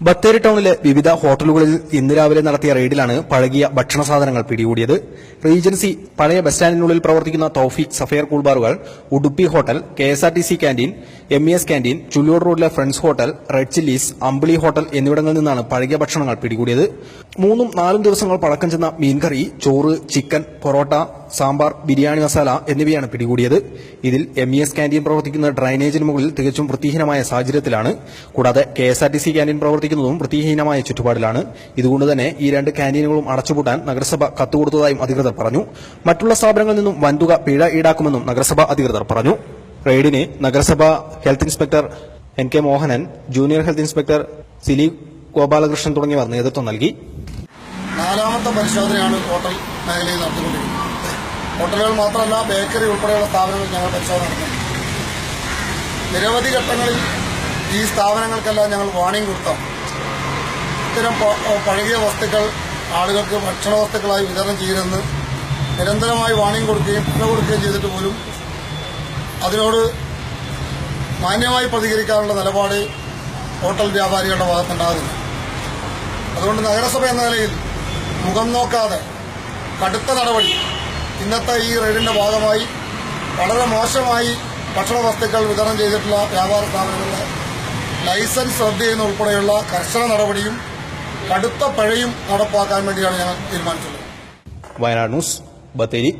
ബത്തേരി ടൌണിലെ വിവിധ ഹോട്ടലുകളിൽ ഇന്ന് രാവിലെ നടത്തിയ റെയ്ഡിലാണ് പഴകിയ ഭക്ഷണ സാധനങ്ങൾ പിടികൂടിയത്. റീജൻസി പഴയ ബസ് സ്റ്റാൻഡിനുള്ളിൽ പ്രവർത്തിക്കുന്ന Thoufeeq sapphire കൂൾബാറുകൾ Udupi hotel K S R T C canteen M E S canteen Chulliyode റോഡിലെ friends hotel red chillies Ambili hotel എന്നിവിടങ്ങളിൽ നിന്നാണ് പഴകിയ ഭക്ഷണങ്ങൾ പിടികൂടിയത്. മൂന്നും നാലും ദിവസങ്ങൾ പഴക്കം ചെന്ന മീൻകറി ചോറ് ചിക്കൻ പൊറോട്ട സാമ്പാർ ബിരിയാണി മസാല എന്നിവയാണ് പിടികൂടിയത്. ഇതിൽ എം ഇ എസ് ക്യാന്റീൻ പ്രവർത്തിക്കുന്ന ഡ്രൈനേജിന് മുകളിൽ തികച്ചും വൃത്തിഹീനമായ സാഹചര്യത്തിലാണ്. കൂടാതെ K S R T C canteen പ്രവർത്തിക്കുന്നതും വൃത്തിഹീനമായ ചുറ്റുപാടിലാണ്. ഇതുകൊണ്ട് തന്നെ ഈ രണ്ട് ക്യാന്റീനുകളും അടച്ചുപൂട്ടാൻ നഗരസഭ കത്തുകൊടുത്തതായും അധികൃതർ പറഞ്ഞു. മറ്റുള്ള സ്ഥാപനങ്ങളിൽ നിന്നും വൻതുക പിഴ ഈടാക്കുമെന്നും നഗരസഭ അധികൃതർ പറഞ്ഞു. റെയ്ഡിന് നഗരസഭ health inspector N K Mohanan junior health inspector Sili Gopalakrishnan തുടങ്ങിയവർ നേതൃത്വം നൽകി. നാലാമത്തെ പരിശോധനയാണ് ഹോട്ടൽ മേഖലയിൽ നടത്തിക്കൊണ്ടിരിക്കുന്നത് ഹോട്ടലുകൾ മാത്രമല്ല ബേക്കറി ഉൾപ്പെടെയുള്ള സ്ഥാപനങ്ങൾ ഞങ്ങൾ പരിശോധന നടത്തുന്നു നിരവധി ഘട്ടങ്ങളിൽ ഈ സ്ഥാപനങ്ങൾക്കെല്ലാം ഞങ്ങൾ വാണിംഗ് കൊടുത്തോ. ഇത്തരം പഴകിയ വസ്തുക്കൾ ആളുകൾക്ക് ഭക്ഷണ വസ്തുക്കളായി വിതരണം ചെയ്യരുതെന്ന് നിരന്തരമായി വാണിംഗ് കൊടുക്കുകയും പിഴ കൊടുക്കുകയും ചെയ്തിട്ട് പോലും അതിനോട് മാന്യമായി പ്രതികരിക്കാനുള്ള നിലപാട് ഹോട്ടൽ വ്യാപാരികളുടെ ഭാഗത്തുണ്ടാകുന്നു. അതുകൊണ്ട് നഗരസഭ എന്ന നിലയിൽ മുഖം നോക്കാതെ കടുത്ത നടപടി ഇന്നത്തെ ഈ റെയ്ഡിന്റെ ഭാഗമായി വളരെ മോശമായി ഭക്ഷണ വസ്തുക്കൾ വിതരണം ചെയ്തിട്ടുള്ള വ്യാപാര സ്ഥാപനങ്ങളുടെ ലൈസൻസ് റദ്ദ് ചെയ്യുന്ന ഉൾപ്പെടെയുള്ള കർശന നടപടിയും കടുത്ത പഴയും നടപ്പാക്കാൻ വേണ്ടിയാണ് ഞങ്ങൾ തീരുമാനിച്ചത്. വയനാട് ന്യൂസ് ബത്തേരി.